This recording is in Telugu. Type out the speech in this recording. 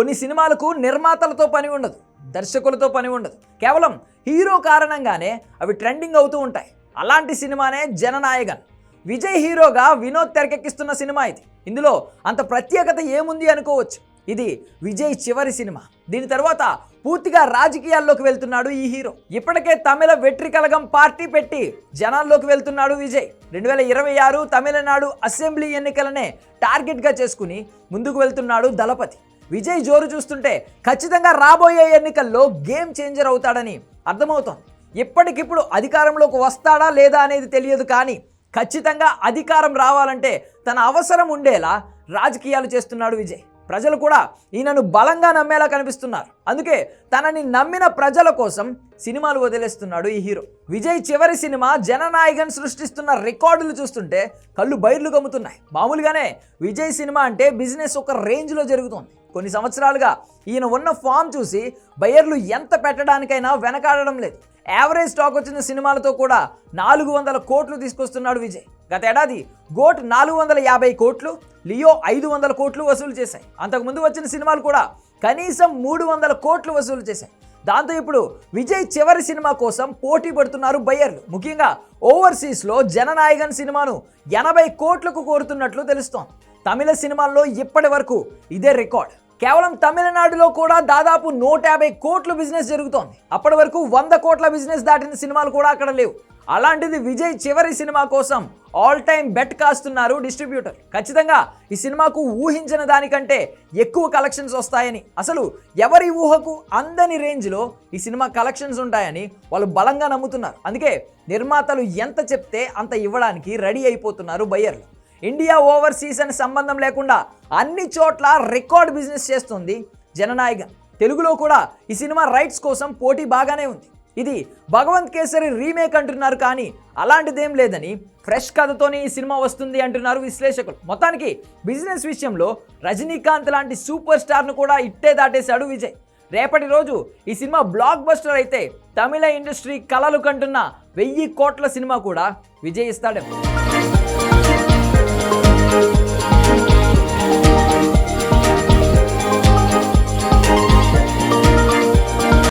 కొన్ని సినిమాలకు నిర్మాతలతో పని ఉండదు దర్శకులతో పని ఉండదు. కేవలం హీరో కారణంగానే అవి ట్రెండింగ్ అవుతూ ఉంటాయి. అలాంటి సినిమానే జననాయగన్ విజయ్ హీరోగా వినోద్ తెరకెక్కిస్తున్న సినిమా ఇది. ఇందులో అంత ప్రత్యేకత ఏముంది అనుకోవచ్చు. ఇది విజయ్ చివరి సినిమా. దీని తర్వాత పూర్తిగా రాజకీయాల్లోకి వెళ్తున్నాడు ఈ హీరో. ఇప్పటికే తమిళ వెట్రికలగం పార్టీ పెట్టి జనాల్లోకి వెళ్తున్నాడు విజయ్. రెండు వేల ఇరవై ఆరు తమిళనాడు అసెంబ్లీ ఎన్నికలనే టార్గెట్గా చేసుకుని ముందుకు వెళ్తున్నాడు దళపతి. విజయ్ జోరు చూస్తుంటే ఖచ్చితంగా రాబోయే ఎన్నికల్లో గేమ్ చేంజర్ అవుతాడని అర్థమవుతోంది. ఇప్పటికిప్పుడు అధికారంలోకి వస్తాడా లేదా అనేది తెలియదు కానీ ఖచ్చితంగా అధికారం రావాలంటే తన అవసరం ఉండేలా రాజకీయాలు చేస్తున్నాడు విజయ్. ప్రజలు కూడా ఈయనను బలంగా నమ్మేలా కనిపిస్తున్నారు. అందుకే తనని నమ్మిన ప్రజల కోసం సినిమాలు వదిలేస్తున్నాడు ఈ హీరో. విజయ్ చివరి సినిమా జననాయకన్ సృష్టిస్తున్న రికార్డులు చూస్తుంటే కళ్ళు బైర్లు గమ్ముతున్నాయి. మామూలుగానే విజయ్ సినిమా అంటే బిజినెస్ ఒక రేంజ్లో జరుగుతోంది. కొన్ని సంవత్సరాలుగా ఈయన ఉన్న ఫామ్ చూసి బయర్లు ఎంత పెట్టడానికైనా వెనకాడడం లేదు. యావరేజ్ స్టాక్ వచ్చిన సినిమాలతో కూడా నాలుగు వందల కోట్లు తీసుకొస్తున్నాడు విజయ్. గత ఏడాది గోట్ నాలుగు వందల యాభై కోట్లు లియో ఐదు వందల కోట్లు వసూలు చేశాయి. అంతకుముందు వచ్చిన సినిమాలు కూడా కనీసం మూడు వందల కోట్లు వసూలు చేశాయి. దాంతో ఇప్పుడు విజయ్ చివరి సినిమా కోసం పోటీ పడుతున్నారు బయ్యర్లు ముఖ్యంగా ఓవర్సీస్లో జననాయకన్ సినిమాను ఎనభై కోట్లకు కోరుతున్నట్లు తెలుస్తోంది. తమిళ సినిమాల్లో ఇప్పటి వరకు ఇదే రికార్డ్. కేవలం తమిళనాడులో కూడా దాదాపు నూట యాభై కోట్లు బిజినెస్ జరుగుతోంది. అప్పటి వరకు వంద కోట్ల బిజినెస్ దాటిన సినిమాలు కూడా అక్కడ లేవు. అలాంటిది విజయ్ చివరి సినిమా కోసం ఆల్ టైమ్ బెట్ కాస్తున్నారు డిస్ట్రిబ్యూటర్ ఖచ్చితంగా ఈ సినిమాకు ఊహించిన దానికంటే ఎక్కువ కలెక్షన్స్ వస్తాయని. అసలు ఎవరి ఊహకు అందని రేంజ్లో ఈ సినిమా కలెక్షన్స్ ఉంటాయని వాళ్ళు బలంగా నమ్ముతున్నారు. అందుకే నిర్మాతలు ఎంత చెప్తే అంత ఇవ్వడానికి రెడీ అయిపోతున్నారు బయ్యర్లు ఇండియా ఓవర్సీస్ అని సంబంధం లేకుండా అన్ని చోట్ల రికార్డ్ బిజినెస్ చేస్తుంది జననాయక. తెలుగులో కూడా ఈ సినిమా రైట్స్ కోసం పోటీ బాగానే ఉంది. ఇది భగవంత్ కేసరి రీమేక్ అంటున్నారు కానీ అలాంటిదేం లేదని ఫ్రెష్ కథతోనే ఈ సినిమా వస్తుంది అంటున్నారు విశ్లేషకులు. మొత్తానికి బిజినెస్ విషయంలో రజనీకాంత్ లాంటి సూపర్ స్టార్ను కూడా ఇట్టే దాటేశాడు విజయ్. రేపటి రోజు ఈ సినిమా బ్లాక్ బస్టర్ అయితే తమిళ ఇండస్ట్రీ కలలు కంటున్న వెయ్యి కోట్ల సినిమా కూడా విజయ్ ఇస్తాడేమో.